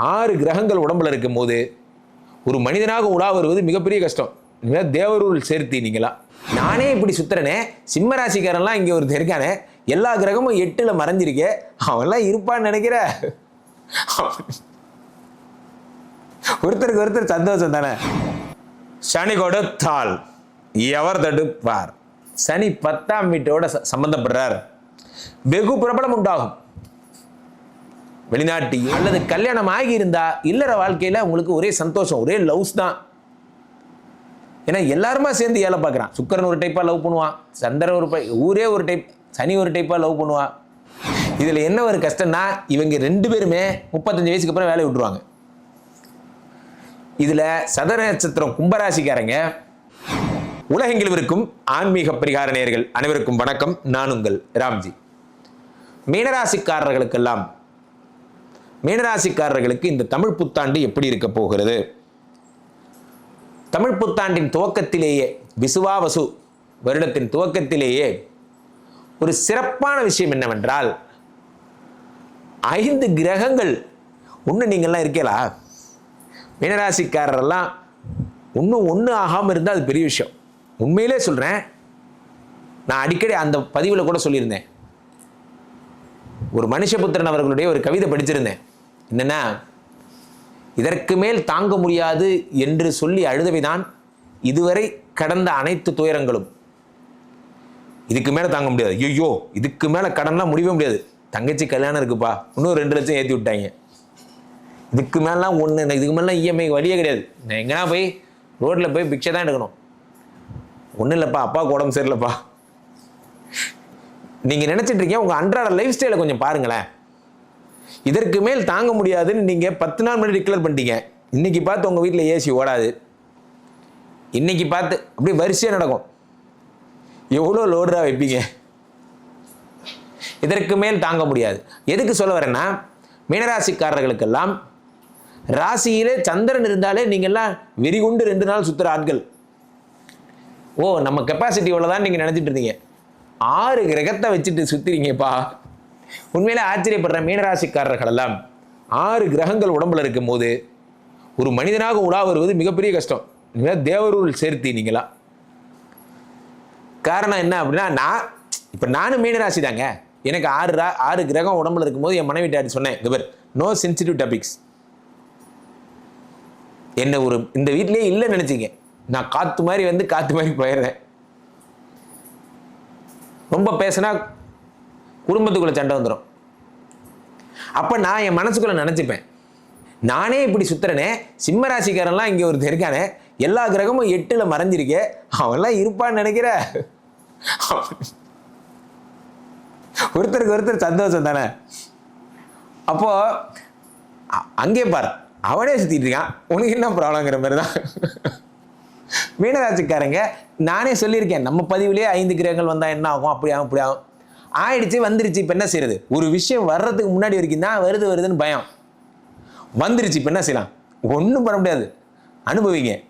ஆறு கிரகங்கள் உடம்புல இருக்கும் போது ஒரு மனிதனாக உலா வருவது மிகப்பெரிய கஷ்டம். நீங்க தேவரூர் சேர்த்தி நீங்களா? நானே இப்படி சுத்துறனே சிம்ம ராசிக்காரன்லாம் இங்கே ஒருத்தர் இருக்கானே எல்லா கிரகமும் எட்டில் மறைஞ்சிருக்கே அவன்லாம் இருப்பான்னு நினைக்கிற? ஒருத்தருக்கு ஒருத்தர் சந்தோஷம் தானே? சனி கொடுத்தால் எவர் தடுப்பார்? சனி பத்தாம் வீட்டோட ச- சம்பந்தப்படுறார். வெகு பிரபலம் உண்டாகும். வெளிநாட்டு அல்லது கல்யாணம் ஆகி இருந்தா இல்லற வாழ்க்கையில உங்களுக்கு ஒரே சந்தோஷம் ஒரே லவ்ஸ் தான். ஏன்னா எல்லாருமா சேர்ந்து ஏழை பார்க்குறான். சுக்கரன் ஒரு டைப்பாக லவ் பண்ணுவான் சந்திரன் ஒரு பை- ஊரே ஒரு டைப் சனி ஒரு டைப்பாக லவ் பண்ணுவான் இதில் என்ன ஒரு கஷ்டம்னா இவங்க ரெண்டு பேருமே முப்பத்தஞ்சு வயசுக்கு அப்புறம் வேலையை விட்டுருவாங்க. இதில் சதர நட்சத்திரம் கும்பராசிக்காரங்க உலகெங்கிலும் இருக்கும் ஆன்மீக பரிகார நேயர்கள் அனைவருக்கும் வணக்கம். நான் உங்கள் ராம்ஜி. மீனராசிக்காரர்களுக்கெல்லாம் மீனராசிக்காரர்களுக்கு இந்த தமிழ் புத்தாண்டு எப்படி இருக்க போகிறது? தமிழ் புத்தாண்டின் துவக்கத்திலேயே விசுவாவசு வருடத்தின் துவக்கத்திலேயே ஒரு சிறப்பான விஷயம் என்னவென்றால் ஐந்து கிரகங்கள். ஒன்று நீங்கள்லாம் இருக்கலா மீனராசிக்காரரெல்லாம் ஒன்றும் ஒன்று ஆகாமல் இருந்தால் அது பெரிய விஷயம். உண்மையிலே சொல்கிறேன் நான் அடிக்கடி அந்த பதிவில் கூட சொல்லியிருந்தேன். ஒரு மனுஷபுத்திரன் அவர்களுடைய ஒரு கவிதை படிச்சிருந்தேன். என்னென்ன இதற்கு மேல் தாங்க முடியாது என்று சொல்லி அழுதவைதான் இதுவரை கடந்த அனைத்து துயரங்களும். இதுக்கு மேலே தாங்க முடியாது. ஐயோ இதுக்கு மேலே கடன்லாம் முடியவே முடியாது. தங்கச்சி கல்யாணம் இருக்குப்பா. இன்னும் ரெண்டு லட்சம் ஏற்றி விட்டாங்க. இதுக்கு மேலாம் ஒன்று இதுக்கு மேலாம் இஎம்ஐ வழியே கிடையாது. நான் எங்கன்னா போய் ரோட்டில் போய் பிக்சை தான் எடுக்கணும். ஒன்றும் இல்லைப்பா. அப்பாவுக்கு உடம்பு சரியில்லைப்பா. நீங்கள் நினச்சிட்டு இருக்கீங்க. உங்கள் அன்றாட லைஃப் ஸ்டைலை கொஞ்சம் பாருங்களேன். இதற்கு மேல் தாங்க முடியாதுன்னு நீங்கள் பத்து நாள் முன்னாடி டிக்ளேர் பண்ணிட்டீங்க. இன்னைக்கு பார்த்து உங்கள் வீட்டில் ஏசி ஓடாது. இன்னைக்கு பார்த்து அப்படியே வரிசையாக நடக்கும். எவ்வளோ லோடராக வைப்பீங்க? இதற்கு மேல் தாங்க முடியாது. எதுக்கு சொல்ல வரேன்னா மீனராசிக்காரர்களுக்கெல்லாம் ராசியிலே சந்திரன் இருந்தாலே நீங்கள்லாம் வெறிகுண்டு ரெண்டு நாள் சுற்றுற ஆட்கள். ஓ நம்ம கெப்பாசிட்டி இவ்வளோதான் நீங்கள் நினச்சிட்டு இருந்தீங்க. ஆறு கிரகத்தை வச்சுட்டு சுற்றுறீங்கப்பா உண்மையிலே ஆச்சரியப்படுற மீனராசிக்காரர்கள் எல்லாம் ஆறு கிரகங்கள் உடம்புல இருக்கும் போது ஒரு மனிதனாக உலா வருவது மிகப்பெரிய கஷ்டம். நீங்கள் தேவரூர் சேர்த்தி நீங்களா? காரணம் என்ன அப்படின்னா நான் இப்போ நானும் மீனராசி தாங்க எனக்கு ஆறு ரா ஆறு கிரகம் உடம்புல இருக்கும்போது என் மனைவிட்டாடி சொன்னேன் இவர் நோ சென்சிட்டிவ் டாபிக்ஸ் என்ன ஒரு இந்த வீட்லயே இல்லைன்னு நினச்சிங்க. நான் காற்று மாதிரி வந்து காற்று மாதிரி போயிடுறேன். ரொம்ப பேசினா குடும்பத்துக்குள்ள சண்டை வந்துடும் அப்போ நான் என் மனசுக்குள்ள நினச்சிப்பேன். நானே இப்படி சுத்துறனே சிம்மராசிக்காரன்லாம் இங்கே ஒருத்தர் இருக்கானே எல்லா கிரகமும் எட்டில் மறைஞ்சிருக்கே அவன்லாம் இருப்பான்னு நினைக்கிற? ஒருத்தருக்கு ஒருத்தர் சந்தோஷம் தானே? அப்போ அ- அங்கே பார் அவனே சுத்திட்டு இருக்கான் உனக்கு என்ன ப்ராப்ளங்கிற மாதிரி தான். மீனராசிக்காரங்க நானே சொல்லியிருக்கேன் நம்ம பதிவுலேயே ஐந்து கிரகங்கள் வந்தால் என்ன ஆகும்? அப்படி ஆகும் இப்படி ஆகும். ஆயிடுச்சு வந்துருச்சு இப்போ என்ன செய்யறது ஒரு விஷயம் வர்றதுக்கு முன்னாடி வரைக்கும் தான் வருது வருதுன்னு பயம். வந்துருச்சு இப்போ என்ன செய்யலாம்? ஒன்றும் பண்ண முடியாது. அனுபவிங்க.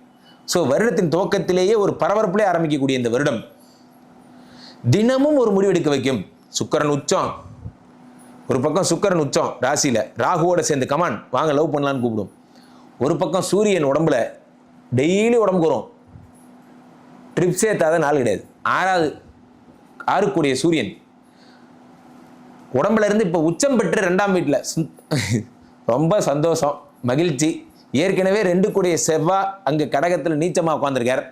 ஸோ வருடத்தின் துவக்கத்திலேயே ஒரு பரபரப்புலே ஆரம்பிக்கக்கூடிய இந்த வருடம். தினமும் ஒரு முடிவெடுக்க வைக்கும். சுக்கரன் உச்சம். ஒரு பக்கம் சுக்கரன் உச்சம் ராசியில். ராகுவோட சேர்ந்து கமான் வாங்க லவ் பண்ணலான்னு கூப்பிடும். ஒரு பக்கம் சூரியன் உடம்புல டெய்லி உடம்புக்கு வரும். ட்ரிப்ஸே தாத நாள் கிடையாது. ஆறாவது ஆறுக்குரிய சூரியன். உடம்புல இருந்து இப்போ உச்சம் பெற்று ரெண்டாம் வீட்டில். ரொம்ப சந்தோஷம் மகிழ்ச்சி. ஏற்கனவே ரெண்டு கூடிய செவ்வாய் அங்கே கடகத்தில் நீச்சமாக உட்காந்துருக்கார்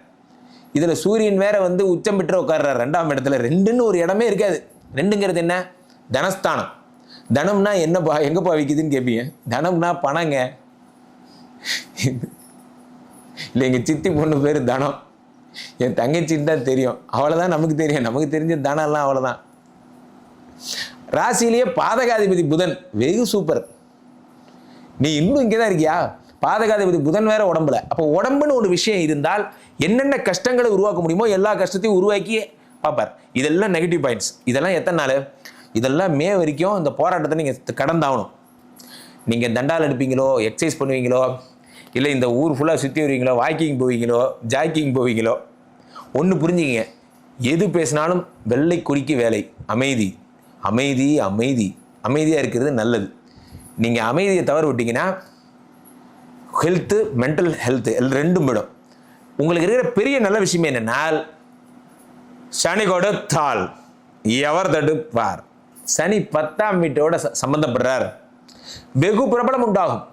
இதில் சூரியன் வேற வந்து உச்சம் பெற்று உட்கார்றார் ரெண்டாம் இடத்துல. ரெண்டுன்னு ஒரு இடமே இருக்காது. ரெண்டுங்கிறது என்ன? தனஸ்தானம். தனம்னா என்னப்பா எங்கப்பா விற்கிதுன்னு கேட்பீங்க தனம்னா பணங்க. இல்லை எங்கள் சித்தி பொண்ணு பேர் தனம். என் தங்கச்சின்னு தான் தெரியும். அவ்வளோதான் நமக்கு தெரியும். நமக்கு தெரிஞ்ச தனம்லாம் அவ்வளோதான் ராசியிலேயே பாதகாதிபதி புதன் வெகு சூப்பர். நீ இன்னும் இங்கே தான் இருக்கியா? பாதகாதிபதி புதன் வேற உடம்புல. அப்போ உடம்புன்னு ஒரு விஷயம் இருந்தால் என்னென்ன கஷ்டங்களை உருவாக்க முடியுமோ எல்லா கஷ்டத்தையும் உருவாக்கி பார்ப்பார். இதெல்லாம் நெகட்டிவ் பாயிண்ட்ஸ் இதெல்லாம் எத்தனை நாள்? இதெல்லாம் மே வரைக்கும் இந்த போராட்டத்தை நீங்கள் கடந்தாகணும் நீங்கள் தண்டால் எடுப்பீங்களோ எக்ஸசைஸ் பண்ணுவீங்களோ இல்லை இந்த ஊர் ஃபுல்லாக சுற்றி வருவீங்களோ வாக்கிங் போவீங்களோ ஜாக்கிங் போவீங்களோ ஒன்று புரிஞ்சுங்க எது பேசினாலும் வெள்ளை கொடிக்கு வேலை அமைதி. அமைதி அமைதி. அமைதியாக இருக்கிறது நல்லது. நீங்கள் அமைதியை தவறு விட்டிங்கன்னா ஹெல்த்து மென்டல் ஹெல்த்து ரெண்டும் விடும். உங்களுக்கு இருக்கிற பெரிய நல்ல விஷயம் என்னென்னா சனி கொடுத்தால் எவர் தடுப்பார் சனி பத்தாம் வீட்டோட ச- சம்பந்தப்படுறார். வெகு பிரபலம் உண்டாகும்.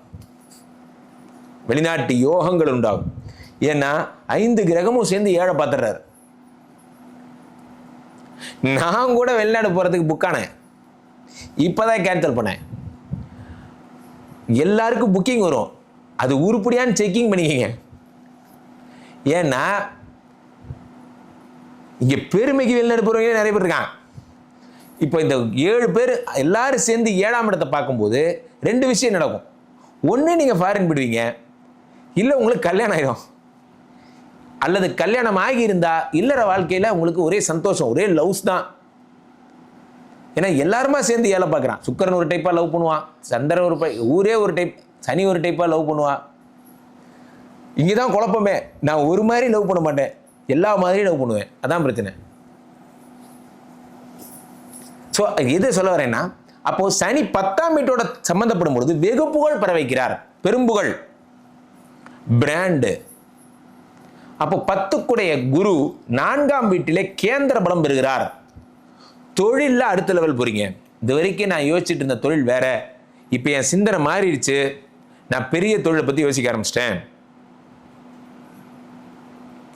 வெளிநாட்டு யோகங்கள் உண்டாகும். ஏன்னா ஐந்து கிரகமும் சேர்ந்து ஏழை பார்த்துடுறாரு. நான் கூட வெளிநாடு போகிறதுக்கு புக்கானேன் இப்போதான் கேன்சல் பண்ணேன். எல்லாருக்கும் புக்கிங் வரும். அது உருப்படியான்னு செக்கிங் பண்ணிக்கங்க. ஏன்னா இங்கே பெருமைக்கு வெளிநாடு போகிறவங்க நிறைய பேர் இருக்கான் இப்போ இந்த ஏழு பேர் எல்லாரும் சேர்ந்து ஏழாம் இடத்தை பார்க்கும்போது ரெண்டு விஷயம் நடக்கும். ஒன்று நீங்கள் ஃபாரின் போடுவீங்க இல்லை உங்களுக்கு கல்யாணம் ஆயிடும். அல்லது கல்யாணம் ஆகியிருந்தா இல்லற வாழ்க்கையில் உங்களுக்கு ஒரே சந்தோஷம் ஒரே லவ்ஸ் தான். ஏன்னா எல்லாருமா சேர்ந்து ஏழை பார்க்குறான். சுக்கரன் ஒரு டைப்பாக லவ் பண்ணுவான். சந்திரன் ஒரு ஊரே ஒரு டைப் சனி ஒரு டைப்பாக லவ் பண்ணுவான் இங்கே தான் குழப்பமே. நான் ஒரு மாதிரி லவ் பண்ண மாட்டேன். எல்லா மாதிரியும் லவ் பண்ணுவேன். அதான் பிரச்சனை. ஸோ எது சொல்ல வரேன்னா அப்போது சனி பத்தாம் வீட்டோட சம்மந்தப்படும் பொழுது வெகு புகழ் பெற வைக்கிறார் பெரும்புகழ். பிராண்டு அப்போ பத்துக்குடைய குரு நான்காம் வீட்டிலே கேந்திர பலம் பெறுகிறார். தொழிலில் அடுத்த லெவல் போறீங்க. இது வரைக்கும் நான் யோசிச்சுட்டு இருந்த தொழில் வேற. இப்போ என் சிந்தனை மாறிடுச்சு. நான் பெரிய தொழிலை பற்றி யோசிக்க ஆரம்பிச்சிட்டேன்.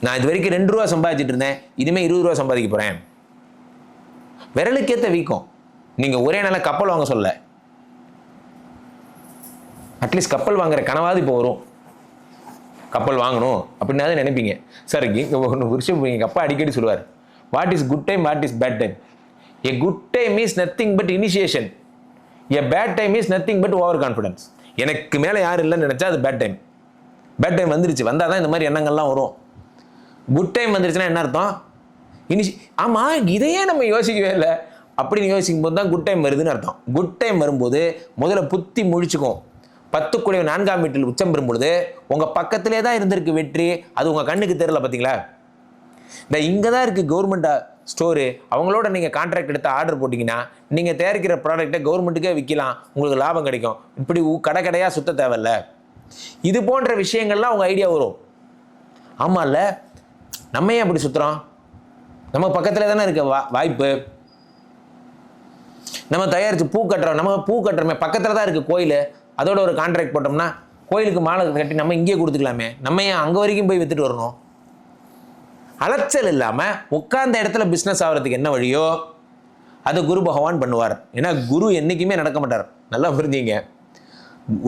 நான் இது வரைக்கும் ரெண்டு ரூபா சம்பாதிச்சிட்டு இருந்தேன். இனிமேல் இருபது ரூபா சம்பாதிக்க போகிறேன் விரலுக்கேற்ற வீக்கம். நீங்கள் ஒரே நாளில் கப்பல் வாங்க சொல்ல. அட்லீஸ்ட் கப்பல் வாங்குற கனவாது இப்போ வரும். கப்பல் வாங்கணும் அப்படின்னாவது நினைப்பீங்க. சார் இங்கே ஒன்று விஷயம் எங்கள் அப்பா அடிக்கடி சொல்லுவார். What is good time what is bad time a good time is nothing but initiation a bad time is nothing but over confidence எனக்கு மேலே யாரும் இல்லைன்னு நினச்சா அது பேட் டைம் பேட் டைம் வந்துருச்சு. வந்தால் தான் இந்த மாதிரி எண்ணங்கள்லாம் வரும். குட் டைம் வந்துருச்சுன்னா என்ன அர்த்தம்? இனிஷி ஆமாம் இதையே நம்ம யோசிக்கவே இல்லை. அப்படின்னு யோசிக்கும் போது தான் குட் டைம் வருதுன்னு அர்த்தம். குட் டைம் வரும்போது முதல்ல புத்தி முழிச்சுக்கும். பத்துக்குடைய நான்காம் வீட்டில் உச்சம் பெறும் பொழுது உங்கள் பக்கத்திலே தான் இருந்திருக்கு வெற்றி. அது உங்கள் கண்ணுக்கு தெரியல பார்த்தீங்களா இந்த இங்கே தான் இருக்குது கவர்மெண்ட் ஸ்டோரு அவங்களோட நீங்கள் கான்ட்ராக்ட் எடுத்து ஆர்டர் போட்டிங்கன்னா நீங்கள் தயாரிக்கிற ப்ராடக்ட்டை கவர்மெண்ட்டுக்கே விற்கலாம் உங்களுக்கு லாபம் கிடைக்கும். இப்படி கடை கடையாக சுத்த தேவையில்ல. இது போன்ற விஷயங்கள்லாம் உங்கள் ஐடியா வரும். ஆமாம்ல நம்ம ஏன் அப்படி சுற்றுறோம் நம்ம பக்கத்தில் தானே இருக்க வா வாய்ப்பு. நம்ம தயாரித்து பூ கட்டுறோம். நம்ம பூ கட்டுறோமே பக்கத்தில் தான் இருக்குது கோயில். அதோட ஒரு கான்ட்ராக்ட் போட்டோம்னா கோயிலுக்கு மாலை கட்டி நம்ம இங்கேயே கொடுத்துக்கலாமே. நம்ம ஏன் அங்கே வரைக்கும் போய் வித்துட்டு வரணும்? அலைச்சல் இல்லாமல் உட்கார்ந்த இடத்துல பிஸ்னஸ் ஆகிறதுக்கு என்ன வழியோ அதை குரு பகவான் பண்ணுவார். ஏன்னா குரு என்றைக்குமே நடக்க மாட்டார். நல்லா புரிஞ்சுங்க.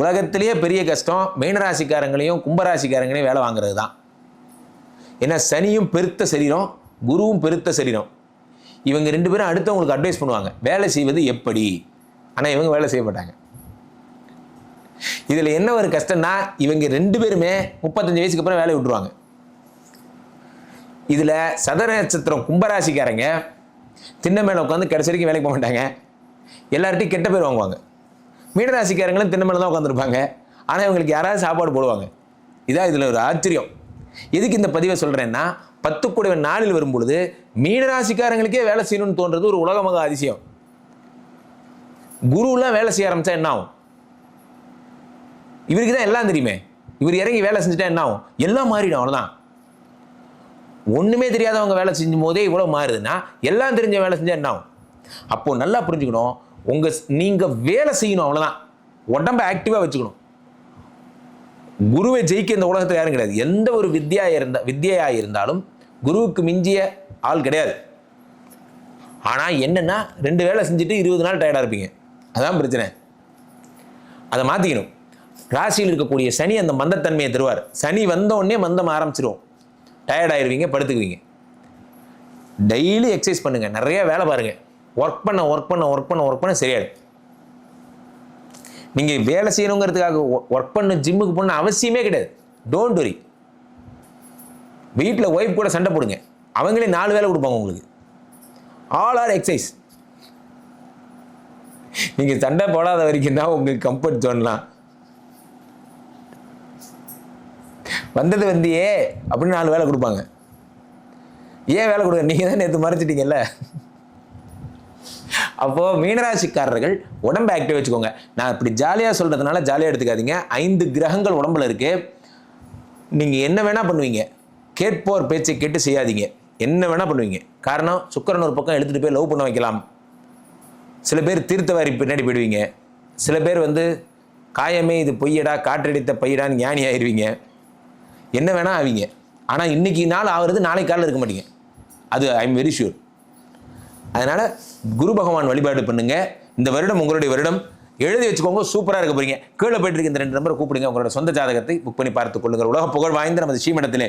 உலகத்திலேயே பெரிய கஷ்டம் மீனராசிக்காரங்களையும் கும்பராசிக்காரங்களையும் வேலை வாங்குறது தான். ஏன்னா சனியும் பெருத்த சரீரம் குருவும் பெருத்த சரீரம். இவங்க ரெண்டு பேரும் அடுத்தவங்களுக்கு அட்வைஸ் பண்ணுவாங்க. வேலை செய்வது எப்படி? ஆனால் இவங்க வேலை செய்ய மாட்டாங்க. இதில் என்ன ஒரு கஷ்டம்னா இவங்க ரெண்டு பேருமே முப்பத்தஞ்சு வயசுக்கு அப்புறம் வேலையை விட்டுருவாங்க. இதில் சதர நட்சத்திரம் கும்பராசிக்காரங்க திண்ணை மேலே உட்காந்து கடைசி வரைக்கும் வேலைக்கு போக மாட்டாங்க. எல்லார்ட்டையும் கெட்ட பேர் வாங்குவாங்க. மீனராசிக்காரங்களும் திண்ணை மேலே தான் உட்காந்துருப்பாங்க ஆனால் இவங்களுக்கு யாராவது சாப்பாடு போடுவாங்க. இதான் இதில் ஒரு ஆச்சரியம். எதுக்கு இந்த பதிவை சொல்கிறேன்னா பத்து கூட நாளில் வரும்பொழுது மீனராசிக்காரங்களுக்கே வேலை செய்யணும்னு தோன்றது ஒரு உலகமக அதிசயம். குருலாம் வேலை செய்ய ஆரம்பிச்சா என்ன ஆகும்? இவருக்கு தான் எல்லாம் தெரியுமே. இவர் இறங்கி வேலை செஞ்சுட்டா என்ன ஆகும்? எல்லாம் மாறிடும் அவ்வளோதான் ஒன்றுமே தெரியாதவங்க வேலை செஞ்சும் போதே இவ்வளோ மாறுதுன்னா எல்லாம் தெரிஞ்ச வேலை செஞ்சால் என்ன ஆகும்? அப்போது நல்லா புரிஞ்சுக்கணும். உங்கள் நீங்கள் வேலை செய்யணும் அவ்வளோதான் உடம்ப ஆக்டிவாக வச்சுக்கணும். குருவை ஜெயிக்க இந்த உலகத்தில் யாரும் கிடையாது. எந்த ஒரு வித்யா இருந்த வித்யாக இருந்தாலும் குருவுக்கு மிஞ்சிய ஆள் கிடையாது. ஆனால் என்னென்னா ரெண்டு வேலை செஞ்சுட்டு இருபது நாள் டயர்டாக இருப்பீங்க. அதான் பிரச்சனை. அதை மாற்றிக்கணும் ராசியில் இருக்கக்கூடிய சனி அந்த மந்தத்தன்மையை தருவார். சனி வந்த உடனே மந்தம் ஆரம்பிச்சிருவோம் டயர்ட் ஆயிருவீங்க படுத்துக்குவீங்க. டெய்லி எக்ஸசைஸ் பண்ணுங்க. நிறைய வேலை பாருங்க. ஒர்க் பண்ண ஒர்க் பண்ண ஒர்க் பண்ண ஒர்க் பண்ண சரியாயிடும். நீங்கள் வேலை செய்யணுங்கிறதுக்காக ஒர்க் பண்ண ஜிம்முக்கு போன அவசியமே கிடையாது. டோன்ட் வரி வீட்டில் ஒய்ஃப் கூட சண்டை போடுங்க. அவங்களே நாலு வேலை கொடுப்பாங்க உங்களுக்கு. ஆல் ஆர் எக்ஸசைஸ் நீங்கள் சண்டை போடாத வரைக்கும் தான் உங்களுக்கு கம்ஃபர்ட் ஜோன்லாம் வந்தது வந்தியே அப்படின்னு நாலு வேலை கொடுப்பாங்க. ஏன் வேலை கொடுங்க? நீங்கள் தான் நேற்று மறைச்சிட்டீங்கல்ல? அப்போது மீனராசிக்காரர்கள் உடம்பு ஆக்டிவ் வச்சுக்கோங்க. நான் இப்படி ஜாலியாக சொல்கிறதுனால ஜாலியாக எடுத்துக்காதீங்க. ஐந்து கிரகங்கள் உடம்புல இருக்கு. நீங்கள் என்ன வேணால் பண்ணுவீங்க. கேட்போர் பேச்சை கேட்டு செய்யாதீங்க. என்ன வேணால் பண்ணுவீங்க. காரணம் சுக்கரன் ஒரு பக்கம் எடுத்துகிட்டு போய் லவ் பண்ண வைக்கலாம். சில பேர் தீர்த்தவாரி பின்னாடி போயிடுவீங்க. சில பேர் வந்து காயமே இது பொய்யடா காற்றடித்த பையடான்னு ஞானி ஆயிடுவீங்க என்ன வேணால் ஆவீங்க. ஆனால் இன்னைக்கு நாள் ஆகிறது நாளை காலையில் இருக்க மாட்டீங்க. அது ஐ எம் வெரி ஷூர் அதனால் குரு பகவான் வழிபாடு பண்ணுங்கள் இந்த வருடம் உங்களுடைய வருடம். எழுதி வச்சுக்கோங்க சூப்பராக இருக்க போகிறீங்க கீழே போயிட்டு இருக்க இந்த ரெண்டு நம்பரை கூப்பிடுங்க. உங்களோட சொந்த ஜாதகத்தை புக் பண்ணி பார்த்துக் கொள்ளுங்கள். உலக புகழ் வாய்ந்த நமது ஸ்ரீமடத்திலே